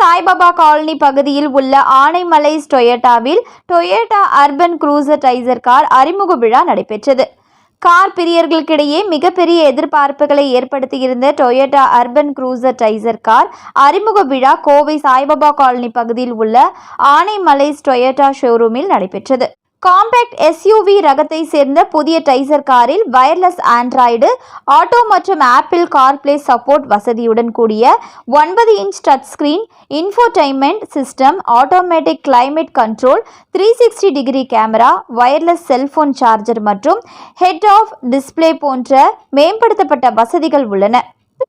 Saibaba colony பகுதியில் உள்ள Anaimalai டொயோட்டாவில் Toyota urban cruiser Taisor car அறிமுக விழா நடைபெற்றது. கார் பிரியர்களுக்கிடையே மிகப்பெரிய எதிர்பார்ப்புகளை ஏற்படுத்தியிருந்த Toyota urban cruiser Taisor car அறிமுக விழா கோவை சாய்பாபா காலனி பகுதியில் உள்ள ஆனைமலை டொயோட்டா ஷோரூமில் நடைபெற்றது. காம்பேக்ட் எஸ்யூவி ரகத்தை சேர்ந்த புதிய டைசர் காரில் வயர்லெஸ் ஆண்ட்ராய்டு ஆட்டோ மற்றும் ஆப்பிள் கார்ப்ளே சப்போர்ட் வசதியுடன் கூடிய ஒன்பது inch touch screen infotainment system automatic climate control three sixty degree camera wireless cellphone charger மற்றும் ஹெட் ஆஃப் டிஸ்ப்ளே போன்ற மேம்படுத்தப்பட்ட வசதிகள் உள்ளன.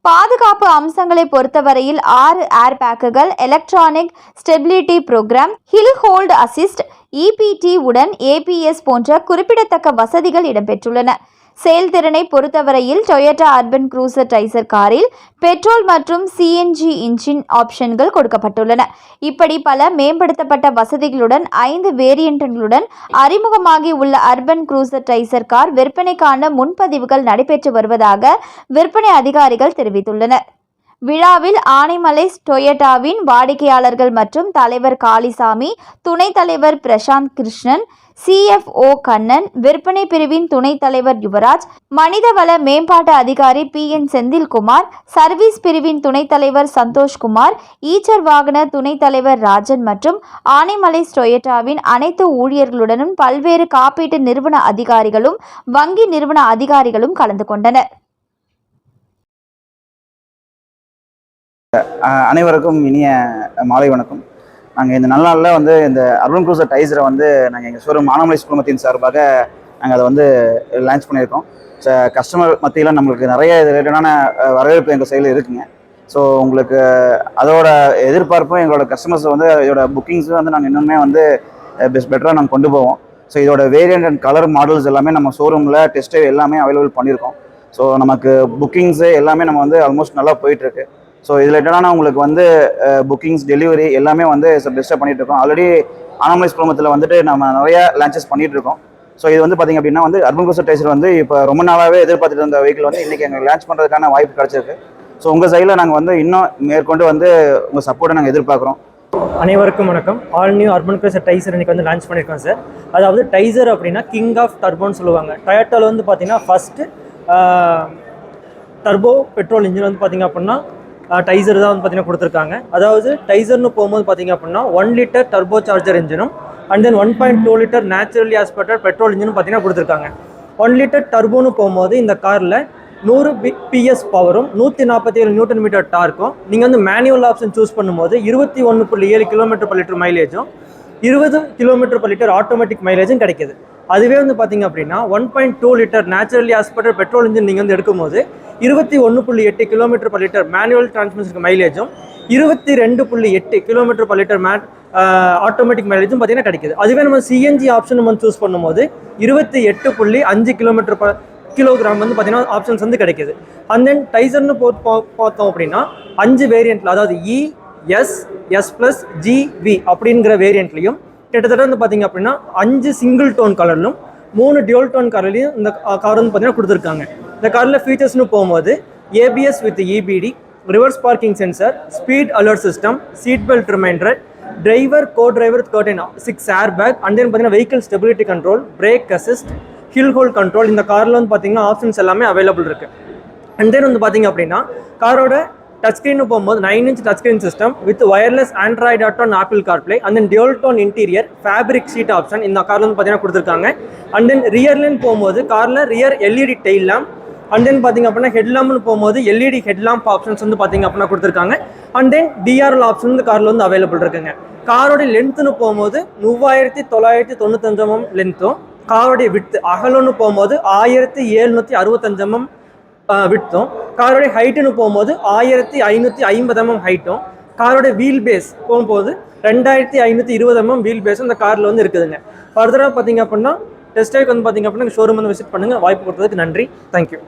பாதுகாப்பு அம்சங்களை பொறுத்தவரையில் ஆறு air பேக்குகள் electronic stability program hill hold assist EBD உடன் ஏபிஎஸ் போன்ற குறிப்பிடத்தக்க வசதிகள் இடம்பெற்றுள்ளன. செயல்திறனை பொறுத்தவரையில் டொயோட்டா அர்பன் க்ரூசர் டைசர் காரில் பெட்ரோல் மற்றும் சிஎன்ஜி இன்ஜின் ஆப்ஷன்கள் கொடுக்கப்பட்டுள்ளன. இப்படி பல மேம்படுத்தப்பட்ட வசதிகளுடன் ஐந்து வேரியண்ட்களுடன் அறிமுகமாகி உள்ள அர்பன் க்ரூசர் டைசர் கார் விற்பனைக்கான முன்பதிவுகள் நடைபெற்று வருவதாக விற்பனை அதிகாரிகள் தெரிவித்துள்ளனர். விழாவில் ஆனைமலை டொயட்டாவின் வாடிக்கையாளர்கள் மற்றும் தலைவர் காளிசாமி துணைத் தலைவர் பிரசாந்த் கிருஷ்ணன் சிஎஃப்ஓ கண்ணன் விற்பனை பிரிவின் துணைத் தலைவர் யுவராஜ் மனிதவள மேம்பாட்டு அதிகாரி பி என் செந்தில்குமார் சர்வீஸ் பிரிவின் துணைத் தலைவர் சந்தோஷ்குமார் ஈச்சர் வாகன துணைத் தலைவர் ராஜன் மற்றும் ஆனைமலை டொயோட்டாவின் அனைத்து ஊழியர்களுடனும் பல்வேறு காப்பீட்டு நிறுவன அதிகாரிகளும் வங்கி நிறுவன அதிகாரிகளும் கலந்து கொண்டனர். அனைவருக்கும் இனிய மாலை வணக்கம். நாங்கள் இந்த நல்ல நாளில் வந்து இந்த அர்பன் குரூசர் டைசரை வந்து நாங்கள் எங்கள் ஷோரூம் ஆனமலை குழுமத்தின் சார்பாக நாங்கள் அதை வந்து லான்ச் பண்ணியிருக்கோம். ஸோ கஸ்டமர் மத்தியில் நம்மளுக்கு நிறைய ரிலேட்டடான வரவேற்பு எங்கள் சைடில் இருக்குங்க. ஸோ உங்களுக்கு அதோட எதிர்பார்ப்பும் எங்களோட கஸ்டமர்ஸ் வந்து இதோட புக்கிங்ஸும் வந்து நாங்கள் இன்னுமே வந்து பெஸ்ட் பெட்டராக நாங்கள் கொண்டு போவோம். ஸோ இதோட வேரியண்ட் அண்ட் கலர் மாடல்ஸ் எல்லாமே நம்ம ஷோரூமில் டெஸ்ட் எல்லாமே அவைலபிள் பண்ணியிருக்கோம். ஸோ நமக்கு புக்கிங்ஸு எல்லாமே நம்ம வந்து ஆல்மோஸ்ட் நல்லா போயிட்டுருக்கு ஸோ இதில் என்னன்னா உங்களுக்கு வந்து புக்கிங்ஸ் டெலிவரி எல்லாமே வந்து பெஸ்ட்டாக பண்ணிட்டு இருக்கோம் ஆல்ரெடி ஆனமலைஸ் குழுமத்தில் வந்துட்டு நம்ம நிறைய லான்ச்சஸ் பண்ணிட்டு இருக்கோம் ஸோ இது வந்து பார்த்தீங்க அப்படின்னா வந்து அர்பன் கோசர் டைசர் வந்து இப்போ ரொம்ப நாளாகவே எதிர்பார்த்துட்டு இருந்த வெஹிக்கிள் வந்து இன்றைக்கி எங்களுக்கு லான்ச் பண்ணுறதுக்கான வாய்ப்பு கிடச்சிருக்கு. ஸோ உங்கள் சைடில் நாங்கள் வந்து இன்னும் மேற்கொண்டு வந்து உங்கள் சப்போர்ட்டை நாங்கள் எதிர்பார்க்குறோம். அனைவருக்கும் வணக்கம். All new urban cruiser Taisor இன்னைக்கு வந்து லான்ச் பண்ணியிருக்கோம் சார் அதாவது டைசர் அப்படின்னா கிங் ஆஃப் டர்போன்னு சொல்லுவாங்க. டொயோட்டாவில் வந்து பார்த்தீங்கன்னா ஃபஸ்ட்டு டர்போ பெட்ரோல் இன்ஜின் வந்து பார்த்தீங்க அப்படின்னா டைசர் தான் வந்து பார்த்தீங்கன்னா கொடுத்துருக்காங்க. அதாவது டைசர்னு போகும்போது பார்த்தீங்க அப்படின்னா one litre turbo charger இன்ஜினும் and then one point two litre naturally aspirated petrol இன்ஜினும் பார்த்தீங்கன்னா கொடுத்துருக்காங்க. ஒன் லிட்டர் டர்போன்னு போகும்போது இந்த காரில் நூறு பி பிஎஸ் பவரும் நூற்றி நாற்பத்தி ஏழு நியூட்டன் மீட்டர் டார்க்கும் நீங்கள் வந்து மேனுவல் ஆப்ஷன் சூஸ் பண்ணும்போது இருபத்தி ஒன்று புள்ளி ஏழு கிலோமீட்டர் பர் லிட்டர் மைலேஜும் இருபது கிலோமீட்டர் பர் லிட்டர் ஆட்டோமேட்டிக் மைலேஜும் கிடைக்குது. அதுவே வந்து பார்த்தீங்க அப்படின்னா one point two litre naturally aspirated petrol engine நீங்கள் வந்து எடுக்கும்போது இருபத்தி ஒன்று புள்ளி எட்டு கிலோமீட்டர் பர் லிட்டர் மேனுவல் டிரான்ஸ்மிஷனுக்கு மைலேஜும் இருபத்தி ரெண்டு புள்ளி எட்டு கிலோமீட்டர் பர் லிட்டர் மேட் ஆட்டோமேட்டிக் மைலேஜும் பார்த்தீங்கன்னா கிடைக்குது. அதுவே நம்ம சிஎன்ஜி ஆப்ஷன் நம்ம சூஸ் பண்ணும்போது இருபத்தி எட்டு புள்ளி அஞ்சு கிலோமீட்டர் ப கிலோகிராம் வந்து பார்த்தீங்கன்னா ஆப்ஷன்ஸ் வந்து கிடைக்குது. அண்ட் தென் டைசர்னு போ பா- பார்த்தோம் அப்படின்னா அஞ்சு வேரியண்ட்டில் அதாவது E S S plus G V அப்படிங்கிற வேரியண்ட்லையும் கிட்டத்தட்ட வந்து பார்த்தீங்க அப்படின்னா அஞ்சு சிங்கிள் டோன் கலர்லும் மூணு டியூல் டோன் கலர்லையும் இந்த கார் வந்து பார்த்தீங்கன்னா கொடுத்துருக்காங்க. இந்த காரில் ஃபீச்சர்ஸ்னு போகும்போது ABS with EBD reverse parking sensor speed alert system seat belt reminder driver co driver thirteen six air bag and then பார்த்தீங்கன்னா vehicle stability control brake assist hill hold control இந்த காரில் வந்து பார்த்தீங்கன்னா ஆப்ஷன்ஸ் எல்லாமே அவைலபிள் இருக்குது and then வந்து பார்த்தீங்க அப்படின்னா காரோட டச் ஸ்க்ரீன் போகும்போது nine inch touch screen system with wireless Android Auto and Apple CarPlay and then dual tone interior fabric seat option இந்த காரில் வந்து பார்த்தீங்கன்னா கொடுத்துருக்காங்க. அண்ட் தென் ரியர்லன்னு போகும்போது காரில் rear LED tail lamp and then பார்த்தீங்க அப்படின்னா ஹெட்லாம்னு போகும்போது எல்இடி ஹெட்லாம்ப் ஆப்ஷன்ஸ் வந்து பார்த்தீங்க அப்படின்னா கொடுத்துருக்காங்க. அண்ட் தென் டிஆர்எல் ஆப்ஷன் வந்து காரில் வந்து அவைலபிள் இருக்குங்க. காரோடைய லென்த்துன்னு போகும்போது மூவாயிரத்தி தொள்ளாயிரத்தி தொண்ணூத்தஞ்சமம் லென்த்தும் காரோடைய வித்து அகலம்னு போகும்போது ஆயிரத்தி எழுநூற்றி அறுபத்தஞ்சமம் விட்டும் காரோடைய ஹைட்டுன்னு போகும்போது ஆயிரத்தி ஐநூற்றி ஐம்பது எம்எம் ஹைட்டும் காரோட வீல் பேஸ் போகும்போது ரெண்டாயிரத்தி ஐநூற்றி இருபது எம்எம் வீல் பேஸும் இந்த காரில் வந்து இருக்குதுங்க. ஃபர்தராக பார்த்தீங்க அப்படின்னா டெஸ்ட் ட்ரைவ் வந்து பார்த்தீங்க அப்படின்னா ஷோரூம் வந்து விசிட் பண்ணுங்கள் வாய்ப்பு கொடுத்ததுக்கு நன்றி. தேங்க்யூ